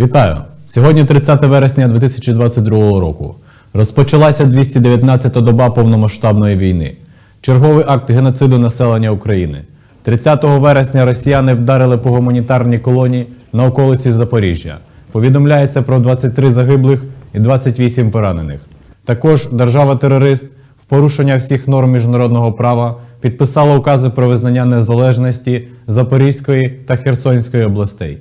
Вітаю! Сьогодні 30 вересня 2022 року. Розпочалася 219-та доба повномасштабної війни. Черговий акт геноциду населення України. 30 вересня росіяни вдарили по гуманітарній колонії на околиці Запоріжжя. Повідомляється про 23 загиблих і 28 поранених. Також держава-терорист в порушення всіх норм міжнародного права підписала укази про визнання незалежності Запорізької та Херсонської областей.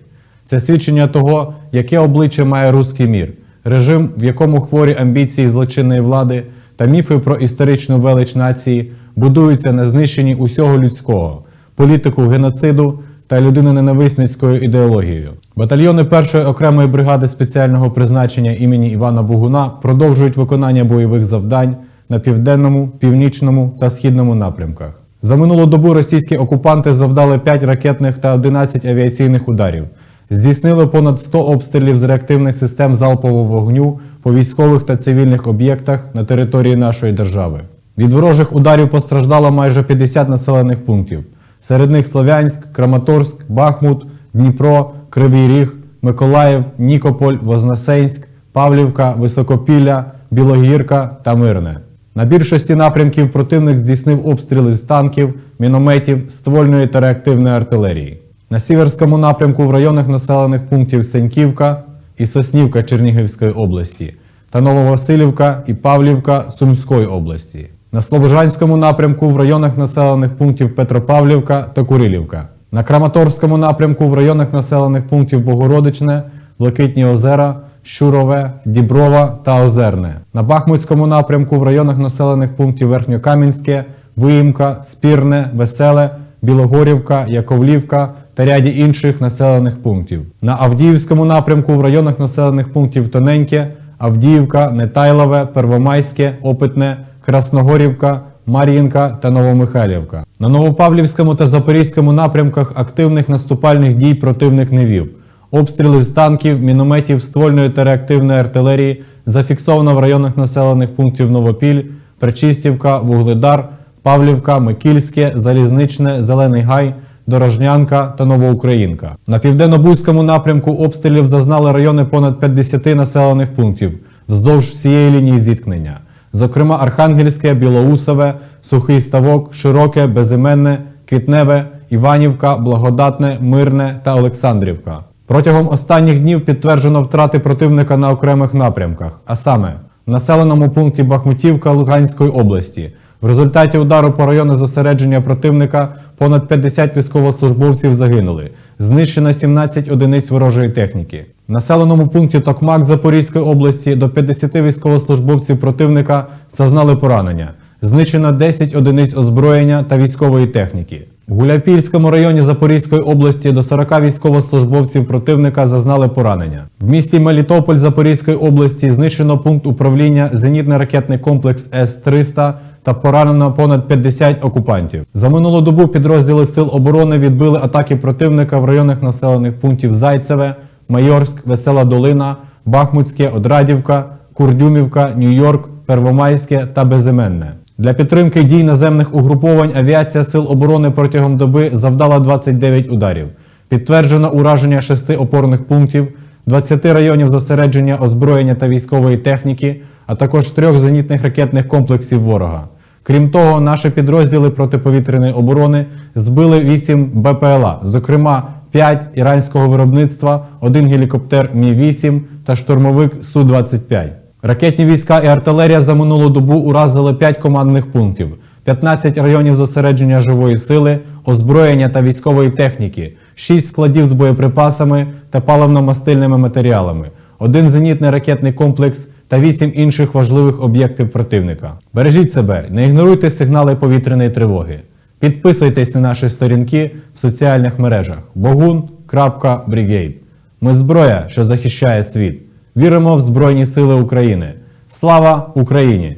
Це свідчення того, яке обличчя має руський мір, режим, в якому хворі амбіції злочинної влади та міфи про історичну велич нації будуються на знищенні усього людського, політику геноциду та людиноненависницькою ідеологією. Батальйони першої окремої бригади спеціального призначення імені Івана Бугуна продовжують виконання бойових завдань на південному, північному та східному напрямках. За минулу добу російські окупанти завдали 5 ракетних та 11 авіаційних ударів. Здійснили понад 100 обстрілів з реактивних систем залпового вогню по військових та цивільних об'єктах на території нашої держави. Від ворожих ударів постраждало майже 50 населених пунктів. Серед них Слов'янськ, Краматорськ, Бахмут, Дніпро, Кривий Ріг, Миколаїв, Нікополь, Вознесенськ, Павлівка, Високопілля, Білогірка та Мирне. На більшості напрямків противник здійснив обстріли з танків, мінометів, ствольної та реактивної артилерії. На сіверському напрямку в районах населених пунктів Сеньківка і Соснівка Чернігівської області та Нововасилівка і Павлівка Сумської області. На Слобожанському напрямку в районах населених пунктів Петропавлівка та Курилівка. На Краматорському напрямку в районах населених пунктів Богородичне, Блакитні озера, Щурове, Діброва та Озерне. На Бахмутському напрямку в районах населених пунктів Верхньокам'янське, Виїмка, Спірне, Веселе, Білогорівка, Яковлівка та ряді інших населених пунктів. На Авдіївському напрямку в районах населених пунктів Тоненьке, Авдіївка, Нетайлове, Первомайське, Опитне, Красногорівка, Мар'їнка та Новомихайлівка. На Новопавлівському та Запорізькому напрямках активних наступальних дій противник не вів. Обстріли з танків, мінометів, ствольної та реактивної артилерії зафіксовано в районах населених пунктів Новопіль, Пречистівка, Вугледар, Павлівка, Микільське, Залізничне, Зелений Гай, Дорожнянка та Новоукраїнка. На південно-бузькому напрямку обстрілів зазнали райони понад 50 населених пунктів вздовж всієї лінії зіткнення. Зокрема, Архангельське, Білоусове, Сухий Ставок, Широке, Безіменне, Квітневе, Іванівка, Благодатне, Мирне та Олександрівка. Протягом останніх днів підтверджено втрати противника на окремих напрямках, а саме в населеному пункті Бахмутівка Луганської області. В результаті удару по району зосередження противника понад 50 військовослужбовців загинули. Знищено 17 одиниць ворожої техніки. В населеному пункті Токмак Запорізької області до 50 військовослужбовців противника зазнали поранення. Знищено 10 одиниць озброєння та військової техніки. В Гуляпільському районі Запорізької області до 40 військовослужбовців противника зазнали поранення. В місті Мелітополь Запорізької області знищено пункт управління зенітно-ракетний комплекс С-300 та поранено понад 50 окупантів. За минулу добу підрозділи Сил оборони відбили атаки противника в районах населених пунктів Зайцеве, Майорськ, Весела Долина, Бахмутське, Одрадівка, Курдюмівка, Нью-Йорк, Первомайське та Безіменне. Для підтримки дій наземних угруповань авіація Сил оборони протягом доби завдала 29 ударів. Підтверджено ураження шести опорних пунктів, 20 районів зосередження озброєння та військової техніки, а також трьох зенітних ракетних комплексів ворога. Крім того, наші підрозділи протиповітряної оборони збили 8 БПЛА, зокрема 5 іранського виробництва, один гелікоптер Мі-8 та штурмовик Су-25. Ракетні війська і артилерія за минулу добу уразили 5 командних пунктів, 15 районів зосередження живої сили, озброєння та військової техніки, 6 складів з боєприпасами та паливно-мастильними матеріалами, один зенітний ракетний комплекс та 8 інших важливих об'єктів противника. Бережіть себе, не ігноруйте сигнали повітряної тривоги. Підписуйтесь на наші сторінки в соціальних мережах bogun.brigade. Ми зброя, що захищає світ. Віримо в Збройні Сили України. Слава Україні!